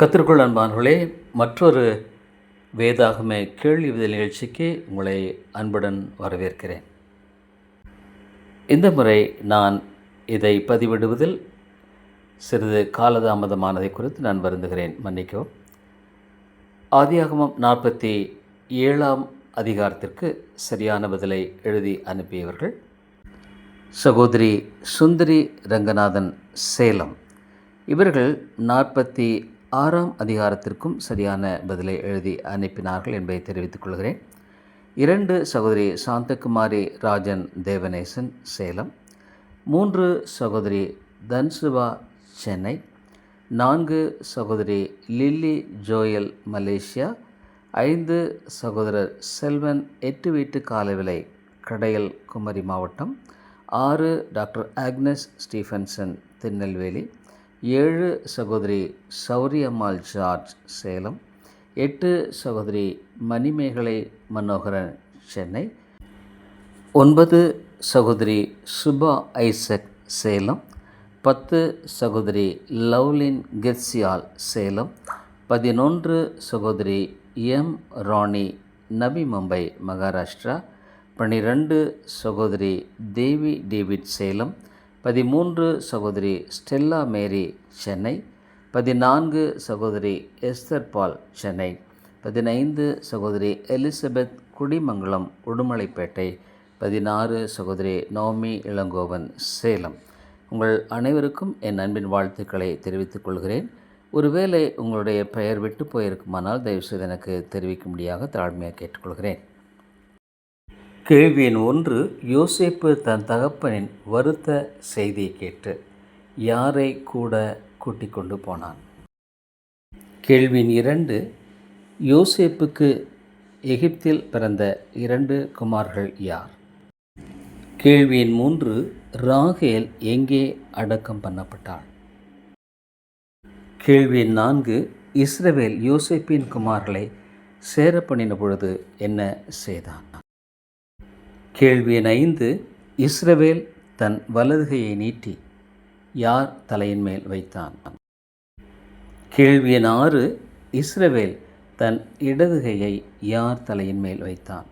கத்திற்குள் அன்பான்களே மற்றொரு வேதாகம கேள்வி விதல் நிகழ்ச்சிக்கு உங்களை அன்புடன் வரவேற்கிறேன். இந்த முறை நான் இதை பதிவிடுவதில் சிறிது காலதாமதமானதை குறித்து நான் வருந்துகிறேன். மன்னிக்கவும். ஆதியாகமம் நாற்பத்தி ஏழாம் அதிகாரத்திற்கு சரியான பதிலை எழுதி அனுப்பியவர்கள் சகோதரி சுந்தரி ரங்கநாதன் சேலம். இவர்கள் நாற்பத்தி ஆறாம் அதிகாரத்திற்கும் சரியான பதிலை எழுதி அனுப்பினார்கள் என்பதை தெரிவித்துக் கொள்கிறேன். இரண்டு சகோதரி சாந்தகுமாரி ராஜன் தேவநேசன் சேலம். மூன்று சகோதரி தன்சுபா சென்னை. நான்கு சகோதரி லில்லி ஜோயல் மலேசியா. ஐந்து சகோதரர் செல்வன் எட்டு வீட்டு காலவிலை கடையல் குமரி மாவட்டம். ஆறு டாக்டர் ஆக்னஸ் ஸ்டீஃபன்சன் திருநெல்வேலி. ஏழு சகோதரி சௌரியம்மாள் ஜார்ஜ் சேலம் எட்டு சகோதரி மணிமேகலை மனோகரன் சென்னை ஒன்பது சகோதரி சுபா ஐசக் சேலம் பத்து சகோதரி லவ்லின் கெர்சியால் சேலம் பதினொன்று சகோதரி எம் ராணி நபி மும்பை மகாராஷ்டிரா பன்னிரெண்டு சகோதரி தேவி டேவிட் சேலம் பதிமூன்று சகோதரி ஸ்டெல்லா மேரி சென்னை பதினான்கு சகோதரி எஸ்தர் பால் சென்னை பதினைந்து சகோதரி எலிசபெத் குடிமங்கலம் உடுமலைப்பேட்டை பதினாறு சகோதரி நவமி இளங்கோவன் சேலம். உங்கள் அனைவருக்கும் என் அன்பின் வாழ்த்துக்களை தெரிவித்துக் கொள்கிறேன். ஒருவேளை உங்களுடைய பெயர் விட்டு போயிருக்குமானால் தயவுசெய்து எனக்கு தெரிவிக்கும்படியாக தாழ்மையாக கேட்டுக்கொள்கிறேன். கேள்வி எண் ஒன்று யோசேப்பு தன் தகப்பனின் வருத்த செய்தியை கேட்டு யாரை கூட கூட்டிக் கொண்டு போனான்? கேள்வி எண் இரண்டு யோசேப்புக்கு எகிப்தில் பிறந்த இரண்டு குமார்கள் யார்? கேள்வி எண் மூன்று ராகேல் எங்கே அடக்கம் பண்ணப்பட்டாள்? கேள்வி எண் நான்கு இஸ்ரவேல் யோசேப்பின் குமார்களை சேர பண்ணின பொழுது என்ன செய்தான்? கேள்வி எண் ஐந்து இஸ்ரவேல் தன் வலதுகையை நீட்டி யார் தலையின் மேல் வைத்தான்? கேள்வி எண் ஆறு இஸ்ரவேல் தன் இடதுகையை யார் தலையின் மேல் வைத்தான்?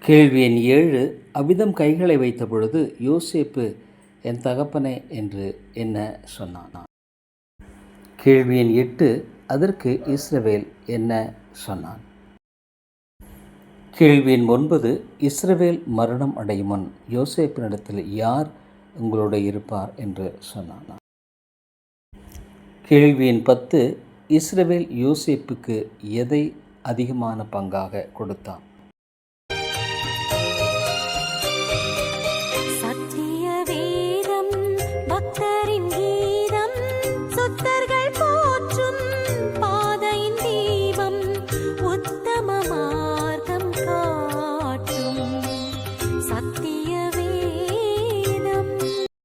கேள்வி எண் ஏழு அவ்விதம் கைகளை வைத்த பொழுது யோசேப்பு என் தகப்பனே என்று என்ன சொன்னான்? கேள்வி எண் எட்டு அதற்கு இஸ்ரவேல் என்ன சொன்னான்? கேள்வியின் ஒன்பது இஸ்ரவேல் மரணம் அடையும் முன் யோசேப்பினிடத்தில் யார் உங்களோட இருப்பார் என்று சொன்னானா. கேள்வியின் பத்து இஸ்ரவேல் யோசேப்புக்கு எதை அதிகமான பங்காக கொடுத்தான்? போற்றும் பாதையின் தீபம் உத்தமமா